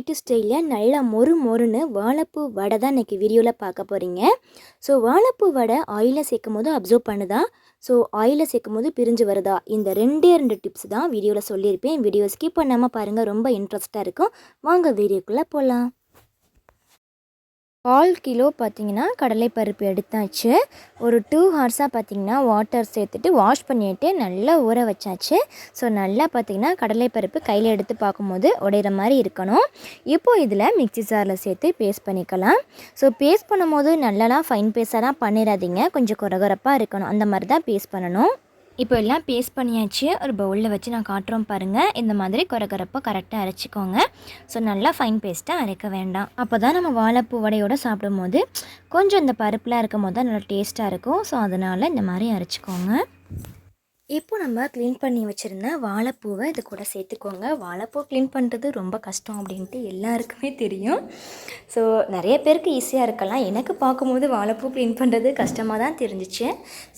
வீட்டு ஸ்டைலில் நல்லா மொறு மொறுன்னு வாழைப்பூ வடை தான் இன்றைக்கி வீடியோவில் பார்க்க போகிறீங்க ஸோ வாழைப்பூ வடை ஆயிலில் சேர்க்கும் போது அப்சர்வ் பண்ணுதா? ஸோ ஆயிலில் சேர்க்கும் போது பிரிஞ்சு வருதா? இந்த ரெண்டே ரெண்டு டிப்ஸ் தான் வீடியோவில் சொல்லியிருப்பேன். வீடியோ ஸ்கிப் பண்ணாமல் பாருங்கள் ரொம்ப இன்ட்ரெஸ்ட்டாக இருக்கும். வாங்க வீடியோக்குள்ளே போகலாம் கால் கிலோ பார்த்திங்கன்னா கடலைப்பருப்பு எடுத்தாச்சு. ஒரு டூ ஹார்ஸாக பார்த்திங்கன்னா வாட்டர் சேர்த்துட்டு வாஷ் பண்ணிவிட்டு நல்லா ஊற வச்சாச்சு. ஸோ நல்லா பார்த்திங்கன்னா கடலைப்பருப்பு கையில் எடுத்து பார்க்கும்போது உடையிற மாதிரி இருக்கணும். இப்போது இதில் மிக்சி ஜாரில் சேர்த்து பேஸ்ட் பண்ணிக்கலாம். ஸோ பேஸ்ட் பண்ணும்போது நல்லாலாம் ஃபைன் பேஸ்டாலாம் பண்ணிடாதீங்க. கொஞ்சம் குறகுறப்பாக இருக்கணும். அந்த மாதிரி தான் பேஸ்ட் பண்ணணும். இப்போ எல்லாம் பேஸ்ட் பண்ணியாச்சு. ஒரு பவுலில் வச்சு நான் காட்டுறோம் பாருங்கள் இந்த மாதிரி குறகுறப்போ கரெக்டாக அரைச்சிக்கோங்க. ஸோ நல்லா ஃபைன் பேஸ்ட்டாக அரைக்க வேண்டாம். அப்போ தான் நம்ம வாழைப்பூ வடையோடு சாப்பிடும்போது கொஞ்சம் இந்த பருப்புலாம் இருக்கும் போது தான் நல்லா டேஸ்ட்டாக இருக்கும். ஸோ அதனால் இந்த மாதிரி அரைச்சிக்கோங்க. இப்போ நம்ம க்ளீன் பண்ணி வச்சுருந்த வாழைப்பூவை இது கூட சேர்த்துக்கோங்க. வாழைப்பூ க்ளீன் பண்ணுறது ரொம்ப கஷ்டம் அப்படின்ட்டு எல்லாருக்குமே தெரியும். ஸோ நிறைய பேருக்கு ஈஸியாக இருக்கலாம். எனக்கு பார்க்கும்போது வாழைப்பூ க்ளீன் பண்ணுறது கஷ்டமாக தான் தெரிஞ்சிச்சு.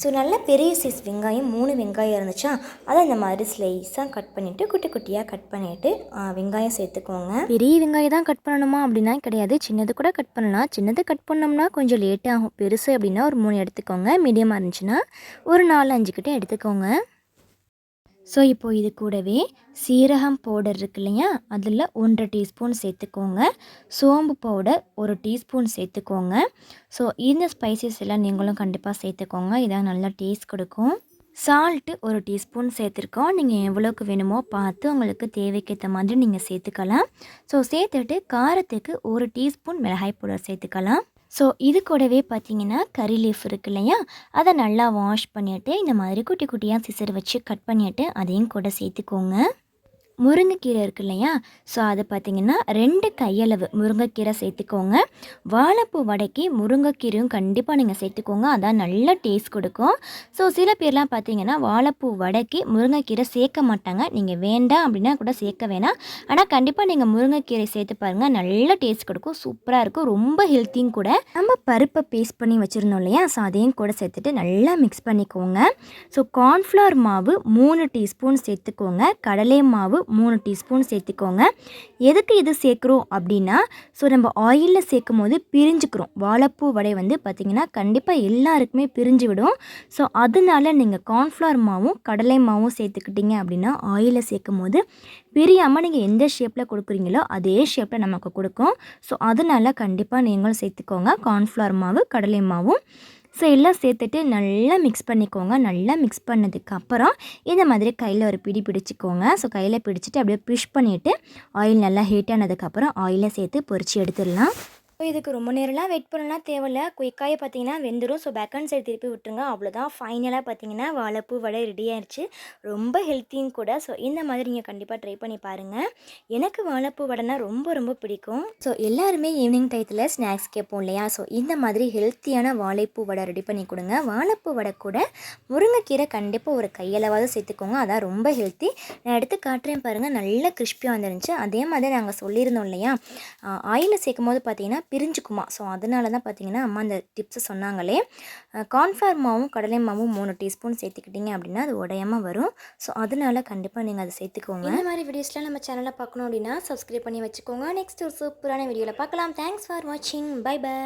ஸோ நல்ல பெரிய சைஸ் வெங்காயம் மூணு வெங்காயம் இருந்துச்சா அதை இந்த மாதிரி ஸ்லைஸாக கட் பண்ணிவிட்டு குட்டி குட்டியாக கட் பண்ணிவிட்டு வெங்காயம் சேர்த்துக்கோங்க. பெரிய வெங்காயம் தான் கட் பண்ணணுமா அப்படின்னா கிடையாது. சின்னது கூட கட் பண்ணலாம். சின்னது கட் பண்ணோம்னா கொஞ்சம் லேட்டாகும் பெருசு அப்படின்னா ஒரு மூணு எடுத்துக்கோங்க. மீடியமாக இருந்துச்சுன்னா ஒரு நாலு அஞ்சு கிட்டே எடுத்துக்கோங்க. ஸோ இப்போது இது கூடவே சீரகம் பவுடர் இருக்கு இல்லையா? அதில் ஒன்றரை டீஸ்பூன் சேர்த்துக்கோங்க. சோம்பு பவுடர் ஒரு டீஸ்பூன் சேர்த்துக்கோங்க. ஸோ இந்த ஸ்பைசஸ் எல்லாம் நீங்களும் கண்டிப்பாக சேர்த்துக்கோங்க. இதான் நல்லா டேஸ்ட் கொடுக்கும். சால்ட்டு ஒரு டீஸ்பூன் சேர்த்துருக்கோம். நீங்கள் எவ்வளோக்கு வேணுமோ பார்த்து உங்களுக்கு தேவைக்கேற்ற மாதிரி நீங்கள் சேர்த்துக்கலாம். ஸோ சேர்த்துட்டு காரத்துக்கு ஒரு டீஸ்பூன் மிளகாய் பவுடர் சேர்த்துக்கலாம். ஸோ இது கூடவே பார்த்தீங்கன்னா கறி லீஃப் இருக்கு இல்லையா? அதை நல்லா வாஷ் பண்ணிவிட்டு இந்த மாதிரி குட்டி குட்டியாக சிசர் வச்சு கட் பண்ணிவிட்டு அதையும் கூட சேர்த்துக்கோங்க. முருங்கைக்கீரை இருக்கு இல்லையா? ஸோ அதை பார்த்திங்கன்னா ரெண்டு கையளவு முருங்கைக்கீரை சேர்த்துக்கோங்க. வாழைப்பூ வடைக்கு முருங்கைக்கீரையும் கண்டிப்பாக நீங்கள் சேர்த்துக்கோங்க. அதான் நல்ல டேஸ்ட் கொடுக்கும். ஸோ சில பேர்லாம் பார்த்தீங்கன்னா வாழைப்பூ வடைக்கு முருங்கைக்கீரை சேர்க்க மாட்டாங்க. நீங்கள் வேண்டாம் அப்படின்னா கூட சேர்க்க வேணாம். ஆனால் கண்டிப்பாக நீங்கள் முருங்கைக்கீரை சேர்த்து பாருங்கள் நல்ல டேஸ்ட் கொடுக்கும். சூப்பராக இருக்கும். ரொம்ப ஹெல்த்தியும் கூட. நம்ம பருப்பை பேஸ்ட் பண்ணி வச்சுருந்தோம் இல்லையா? ஸோ அதையும் கூட சேர்த்துட்டு நல்லா மிக்ஸ் பண்ணிக்கோங்க. ஸோ கார்ன்ஃப்ளவர் மாவு மூணு டீஸ்பூன் சேர்த்துக்கோங்க. கடலை மாவு மூணு டீஸ்பூன் சேர்த்துக்கோங்க. எதுக்கு இது சேர்க்குறோம் அப்படின்னா ஸோ நம்ம ஆயிலில் சேர்க்கும் போது பிரிஞ்சுக்கிறோம். வாழைப்பூ வடை வந்து பார்த்திங்கன்னா கண்டிப்பாக எல்லாருக்குமே பிரிஞ்சு விடும் ஸோ அதனால நீங்கள் கார்ன்ஃப்ளவர் மாவும் கடலை மாவும் சேர்த்துக்கிட்டீங்க அப்படின்னா ஆயிலில் சேர்க்கும் போது பிரியாமல் நீங்கள் எந்த ஷேப்பில் கொடுக்குறீங்களோ அதே ஷேப்பில் நமக்கு கொடுக்கும். ஸோ அதனால கண்டிப்பாக நீங்களும் சேர்த்துக்கோங்க. கார்ன்ஃப்ளவர் மாவு கடலை மாவும். ஸோ எல்லாம் சேர்த்துட்டு நல்லா மிக்ஸ் பண்ணிக்கோங்க. நல்லா மிக்ஸ் பண்ணதுக்கப்புறம் இந்த மாதிரி கையில் ஒரு பிடி பிடிச்சிக்கோங்க. ஸோ கையில் பிடிச்சிட்டு அப்படியே புஷ் பண்ணிவிட்டு ஆயில் நல்லா ஹீட் ஆனதுக்கப்புறம் ஆயிலை சேர்த்து பொறிச்சு எடுத்துடலாம். ஸோ இதுக்கு ரொம்ப நேரம்லாம் வெயிட் பண்ணலாம். தேவையில்ல. குயிக்காக பார்த்தீங்கன்னா வெந்துடும் ஸோ பேக் அண்ட் சைடு திருப்பி விட்டுருங்க. அவ்வளோதான். ஃபைனலாக பார்த்தீங்கன்னா வாழைப்பூ வடை ரெடி ஆயிடுச்சு ரொம்ப ஹெல்த்தியும் கூட. ஸோ இந்த மாதிரி நீங்கள் கண்டிப்பாக ட்ரை பண்ணி பாருங்கள் எனக்கு வாழைப்பூ வடைனா ரொம்ப ரொம்ப பிடிக்கும். ஸோ எல்லாருமே ஈவினிங் டயத்தில் ஸ்நாக்ஸ் கேட்போம் இல்லையா? ஸோ இந்த மாதிரி ஹெல்த்தியான வாழைப்பூ வடை ரெடி பண்ணி கொடுங்க. வாழைப்பூ வடை கூட முருங்கைக்கீரை கண்டிப்பாக ஒரு கையளவாவது சேர்த்துக்கோங்க. அதான் ரொம்ப ஹெல்த்தி நான் எடுத்து காட்டுறேன் பாருங்கள் நல்லா கிறிஸ்பியாக வந்துருந்துச்சு. அதே மாதிரி நாங்கள் சொல்லியிருந்தோம் இல்லையா? ஆயிலில் சேர்க்கும் போது பார்த்தீங்கன்னா பிரிஞ்சுக்குமா. ஸோ அதனால தான் பார்த்தீங்கன்னா அம்மா அந்த டிப்ஸை சொன்னாங்களே. கார்ன்ஃப்ளவர் மாவும் கடலை மாவும் மூணு டீஸ்பூன் சேர்த்துக்கிட்டிங்க அப்படின்னா அது உடையாமல் வரும். ஸோ அதனால கண்டிப்பாக நீங்கள் அதை சேர்த்துக்கோங்க. இந்த மாதிரி வீடியோஸ்லாம் நம்ம சேனலில் பார்க்கணும் அப்படின்னா சப்ஸ்கிரைப் பண்ணி வச்சுக்கோங்க. நெக்ஸ்ட் ஒரு சூப்பரான வீடியோவில் பார்க்கலாம். தேங்க்ஸ் ஃபார் வாட்சிங் பை பை